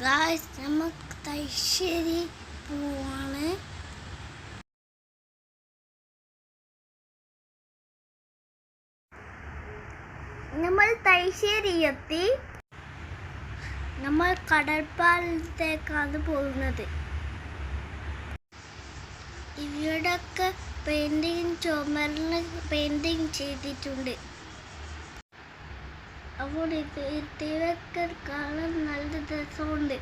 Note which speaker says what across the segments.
Speaker 1: നമുക്ക് തൈശ്ശേരി പോവാണ് നമ്മൾ തൈശ്ശേരി എത്തി നമ്മൾ കടൽപ്പാലത്തേക്കാണ് പോകുന്നത്. ഇവിടൊക്കെ പെയിന്റിങ് ചുമരിൽ പെയിന്റിങ് ചെയ്തിട്ടുണ്ട്. അപ്പോൾ ഇത് കാണാൻ നല്ല രസമുണ്ട്.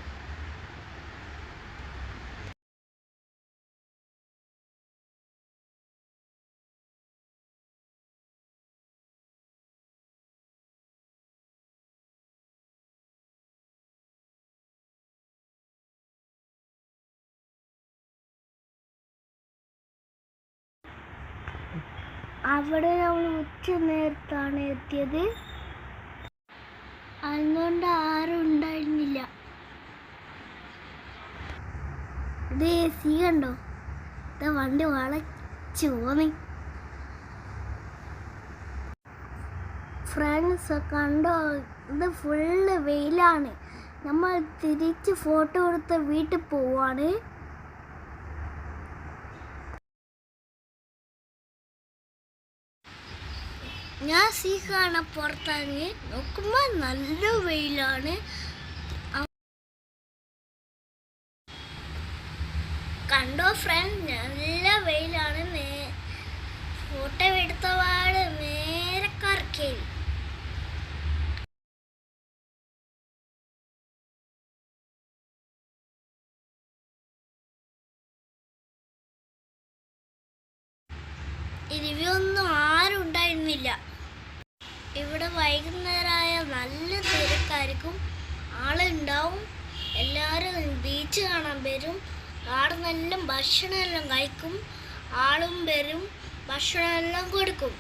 Speaker 1: അവിടെ നമ്മൾ ഉച്ച നേരത്താണ് എത്തിയത്. അതുകൊണ്ട് ആരും ഉണ്ടായിരുന്നില്ല. ഇത് എ സി കണ്ടോ? ഇത് വണ്ടി വളച്ചു പോന്നി. ഫ്രണ്ട്സ് കണ്ടോ? ഇത് ഫുള്ള് വെയിലാണ്. നമ്മൾ തിരിച്ച് ഫോട്ടോ എടുത്ത് വീട്ടിൽ പോവാണ്. ഞാൻ സീ കാണാൻ പുറത്തിറങ്ങി. നോക്കുമ്പോൾ നല്ല വെയിലാണ്. കണ്ടോ ഫ്രണ്ട് നല്ല വെയിലാണ്. മേ ഫോട്ടോ എടുത്തപാട് നേരെ കറക്കേ ഇരുവിയൊന്നും ആരും ഉണ്ടായിരുന്നില്ല ഇവിടെ വൈകുന്നേരമായ നല്ല തിരക്കായിരിക്കും ആളുണ്ടാവും. എല്ലാവരും ബീച്ച് കാണാൻ വരും. ആടെ നല്ല ഭക്ഷണമെല്ലാം കഴിക്കും. ആളും വരും. ഭക്ഷണമെല്ലാം കൊടുക്കും.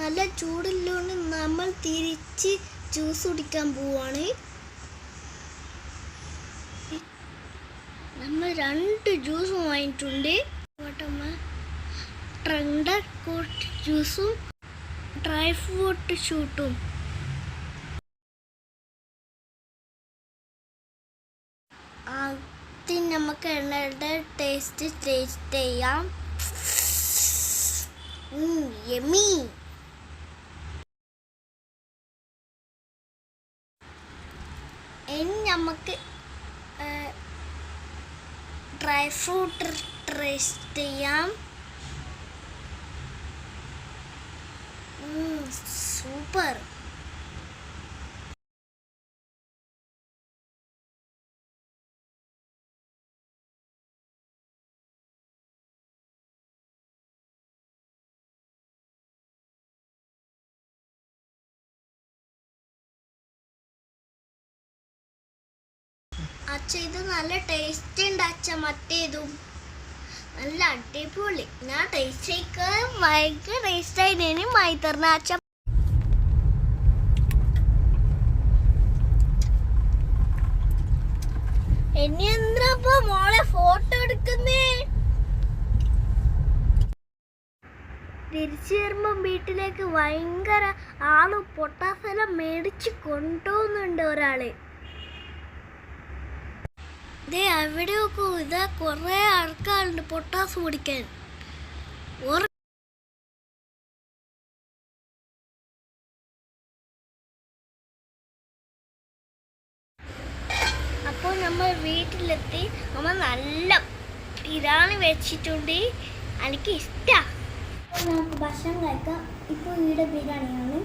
Speaker 1: നല്ല ചൂടില്ലോണ്ട് നമ്മൾ തിരിച്ച് ജ്യൂസ് കുടിക്കാൻ പോവാണ്. നമ്മൾ രണ്ട് ജ്യൂസും വാങ്ങിയിട്ടുണ്ട്. ട്രണ്ടർ കോട്ട് ജ്യൂസും ഡ്രൈ ഫ്രൂട്ട് ഷൂട്ടും ആദ്യം നമുക്ക് എണ്ണയുടെ ടേസ്റ്റ് ടേസ്റ്റ് ചെയ്യാം. യമി നമുക്ക് ഡ്രൈ ഫ്രൂട്ട് ടേസ്റ്റ് ചെയ്യാം. സൂപ്പർ അച്ഛ ഇത് നല്ല ടേസ്റ്റ് ഉണ്ട് അച്ഛ മറ്റേതും നല്ല അടിപൊളി. ഞാൻ ടേസ്റ്റ് ചെയ്ക്കാൻ ഭയങ്കര ടേസ്റ്റ് തരണ അച്ഛ ഇനി മോളെ ഫോട്ടോ എടുക്കുന്നേ? തിരിച്ചു വരുമ്പോ വീട്ടിലേക്ക് ഭയങ്കര ആൾ പൊട്ടാസെല്ലാം മേടിച്ച് കൊണ്ടുപോകുന്നുണ്ട് ഒരാൾ. ദേ അവിടെ നോക്കൂ ഇതാ കുറെ ആൾക്കാരുണ്ട് പൊട്ടാസ് കുടിക്കാൻ ഓർ- അപ്പോൾ നമ്മൾ വീട്ടിലെത്തി. നമ്മൾ നല്ല ഇതാണ് വെച്ചിട്ടുണ്ട്. എനിക്ക് ഇഷ്ടമാണ് നമുക്ക് ഭക്ഷണം കഴിക്കാം. ഇപ്പോൾ ഇവിടെ ബിരിയാണിയാണ്.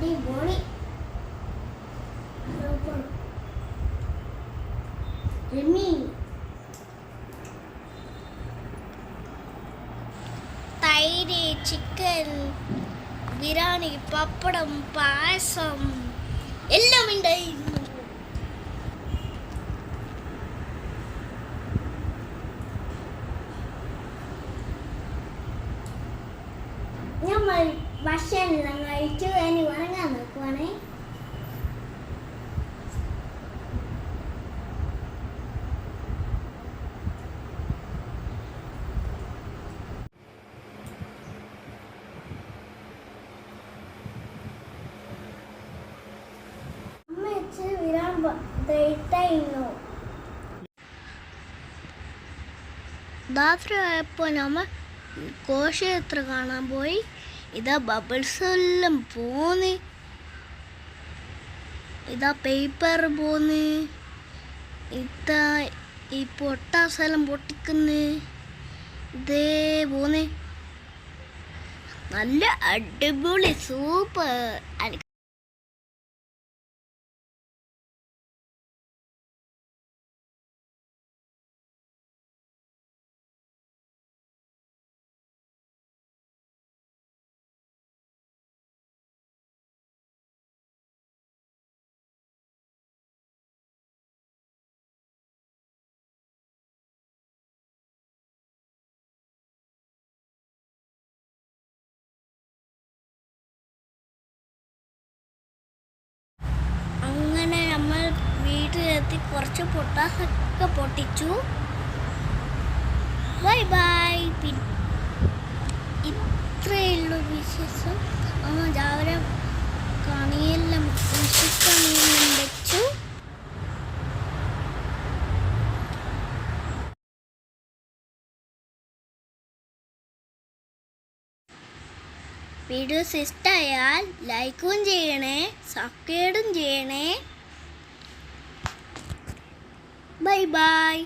Speaker 2: Sunday
Speaker 1: morning. Remy. தயிர் சிக்கன் பிரியாணி பப்படம் பாயசம் எல்லாம் இந்த Yeah, my ഭക്ഷണം കഴിച്ചു ഇനി ഉറങ്ങാൻ നോക്കുവാണേ ദാഫ്ര ആയപ്പോൾ കോശയാത്ര കാണാൻ പോയി? ഇതാ ബബിൾസ് എല്ലാം പോന്ന്. ഇതാ പേപ്പർ പോന്ന്. ഇതാ ഈ പൊട്ടാസെല്ലാം പൊട്ടിക്കുന്ന്. ഇതേ പോന്ന്. നല്ല അടിപൊളി സൂപ്പർ വീട്ടിലെത്തി കുറച്ച് പൊട്ടാസൊക്കെ പൊട്ടിച്ചു. ബൈ ബൈ ഇത്രയേ ഉള്ളൂ വിശേഷം. ആ രാവിലെ കണിയെല്ലാം വിഷുക്കണിയെല്ലാം വെച്ചു. വീഡിയോസ് ഇഷ്ടമായാൽ ലൈക്കും ചെയ്യണേ സബ്സ്ക്രൈബും ചെയ്യണേ. Bye bye